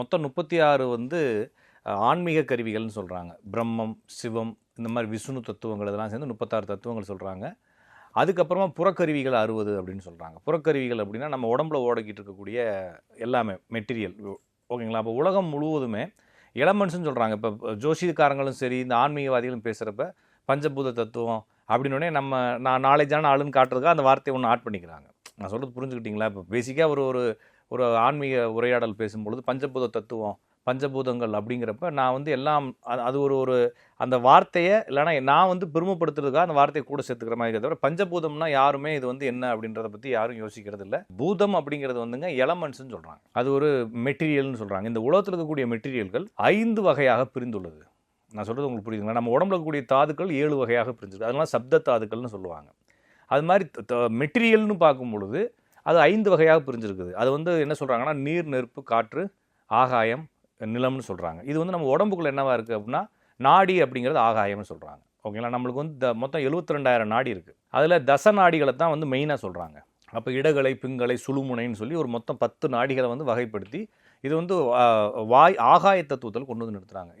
மொத்தம் முப்பத்தி ஆறு வந்து ஆன்மீக கருவிகள்னு சொல்கிறாங்க பிரம்மம் சிவம் இந்த மாதிரி விஷ்ணு தத்துவங்கள் இதெல்லாம் சேர்ந்து முப்பத்தாறு தத்துவங்கள் சொல்கிறாங்க அதுக்கப்புறமா புறக்கருவிகள் அறுபது அப்படின்னு சொல்கிறாங்க புறக்கருவிகள் அப்படின்னா நம்ம உடம்புல ஓடக்கிட்டு இருக்கக்கூடிய எல்லாமே மெட்டீரியல். ஓகேங்களா? அப்போ உலகம் முழுவதுமே எலமெண்ட்ஸ்னு சொல்கிறாங்க இப்போ ஜோசியக்காரங்களும் சரி இந்த ஆன்மீகவாதிகளும் பேசுகிறப்ப பஞ்சபூத தத்துவம் அப்படின்னோடனே நம்ம நான் நாலேஜான ஆளுன்னு காட்டுறதுக்காக அந்த வார்த்தையை ஒன்று ஆட் பண்ணிக்கிறாங்க. நான் சொல்கிறது புரிஞ்சுக்கிட்டிங்களா? இப்போ பேசிக்காக ஒரு ஒரு ஒரு ஆன்மீக உரையாடல் பேசும்பொழுது பஞ்சபூத தத்துவம் பஞ்சபூதங்கள் அப்படிங்கிறப்ப நான் வந்து எல்லாம் அது- அது ஒரு ஒரு அந்த வார்த்தையை இல்லைன்னா நான் வந்து பெருமைப்படுத்துறதுக்காக அந்த வார்த்தையை கூட சேர்த்துக்கிற மாதிரி இருக்கே தவிர பஞ்சபூதம்னா யாருமே இது வந்து என்ன அப்படின்றத பற்றி யாரும் யோசிக்கிறது இல்லை. பூதம் அப்படிங்கிறது வந்துங்க எலமெண்ட்ஸ்னு சொல்கிறாங்க அது ஒரு மெட்டீரியல்னு சொல்கிறாங்க இந்த உலகத்தில் இருக்கக்கூடிய மெட்டீரியல்கள் ஐந்து வகையாக பிரிந்துள்ளது. நான் சொல்கிறது உங்களுக்கு புரியுதுங்களா? நம்ம உடம்புல இருக்கக்கூடிய தாதுக்கள் ஏழு வகையாக பிரிஞ்சிருக்கு. அதெல்லாம் சப்த தாதுக்கள்னு சொல்லுவாங்க. அது மாதிரி மெட்டீரியல்னு பார்க்கும் பொழுது அது ஐந்து வகையாக பிரிஞ்சிருக்குது. அது வந்து என்ன சொல்கிறாங்கன்னா நீர் நெருப்பு காற்று ஆகாயம் நிலம்னு சொல்கிறாங்க இது வந்து நம்ம உடம்புக்குள்ள என்னவாக இருக்குது அப்படின்னா நாடி அப்படிங்கிறது ஆகாயம்னு சொல்கிறாங்க ஓகேங்களா நம்மளுக்கு வந்து த- மொத்தம் எழுபத்தி ரெண்டாயிரம் நாடி இருக்குது அதில் தச நாடிகளை தான் வந்து மெயினாக சொல்கிறாங்க அப்போ இடகலை பிங்கலை சுழுமுனைன்னு சொல்லி ஒரு மொத்தம் பத்து நாடிகளை வந்து வகைப்படுத்தி இது வந்து வாய் ஆகாய தத்துவத்தில் கொண்டு வந்து நிறுத்துறாங்க.